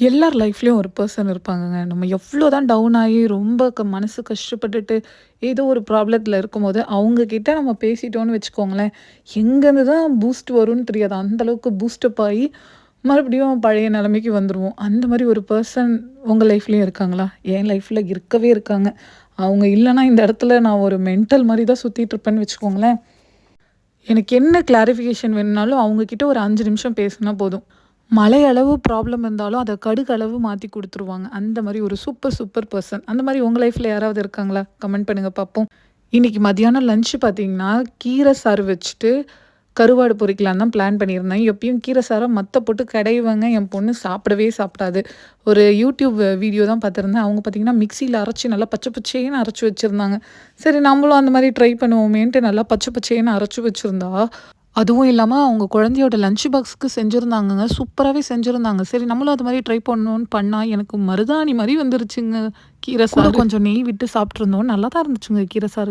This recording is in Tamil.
எல்லார் லைஃப்லேயும் ஒரு பர்சன் இருப்பாங்கங்க. நம்ம எவ்வளோ தான் டவுன் ஆகி ரொம்ப க மனசு கஷ்டப்பட்டுட்டு ஏதோ ஒரு ப்ராப்ளத்தில் இருக்கும்போது, அவங்கக்கிட்ட நம்ம பேசிட்டோன்னு வச்சுக்கோங்களேன், எங்கேருந்து தான் பூஸ்ட் வரும்னு தெரியாது. அந்தளவுக்கு பூஸ்டப் ஆகி மறுபடியும் பழைய நிலைமைக்கு வந்துடுவோம் அந்த மாதிரி ஒரு பர்சன் உங்கள் லைஃப்லேயும் இருக்காங்களா? என் லைஃப்பில் இருக்கவே இருக்காங்க. அவங்க இல்லைனா இந்த இடத்துல நான் ஒரு மென்டல் மாதிரி தான் சுற்றிட்டு இருப்பேன்னு வச்சுக்கோங்களேன். எனக்கு என்ன கிளாரிஃபிகேஷன் வேணும்னாலும் அவங்கக்கிட்ட ஒரு அஞ்சு நிமிஷம் பேசுனா போதும். மலையளவு ப்ராப்ளம் இருந்தாலும் அதை கடுகளவு மாற்றி கொடுத்துருவாங்க அந்த மாதிரி ஒரு சூப்பர் சூப்பர் பர்சன். அந்த மாதிரி உங்கள் லைஃப்பில் யாராவது இருக்காங்களா? கமெண்ட் பண்ணுங்கள் பார்ப்போம். இன்னைக்கு மதியானம் லஞ்சு பார்த்தீங்கன்னா, கீரை சாறு வச்சுட்டு கருவாடு பொறிக்கலாம் தான் பிளான் பண்ணியிருந்தேன். எப்பயும் கீரை சாரை மத்த போட்டு கடைவேங்க. என் பொண்ணு சாப்பிடவே சாப்பிடாது. ஒரு யூடியூப் வீடியோ தான் பார்த்துருந்தேன். அவங்க பார்த்தீங்கன்னா, மிக்சியில் அரைச்சு நல்லா பச்சை பச்சேன்னு அரைச்சு வச்சுருந்தாங்க சரி நம்மளும் அந்த மாதிரி ட்ரை பண்ணுவோமேன்ட்டு நல்லா பச்சை பச்சேன்னு அரைச்சி வச்சுருந்தா அதுவும் இல்லாம அவங்க குழந்தையோட லஞ்ச் பாக்ஸ்க்கு செஞ்சிருந்தாங்கங்க. சூப்பராவே செஞ்சிருந்தாங்க. சரி நம்மளும் அது மாரி ட்ரை பண்ணணும்னு பண்ணா, எனக்கு மருதாணி மாரி வந்துருச்சுங்க கீரை சாறு. கொஞ்சம் நெய் விட்டு சாப்பிட்டுருந்தோம். நல்லா தான் இருந்துச்சுங்க கீரை சாறு.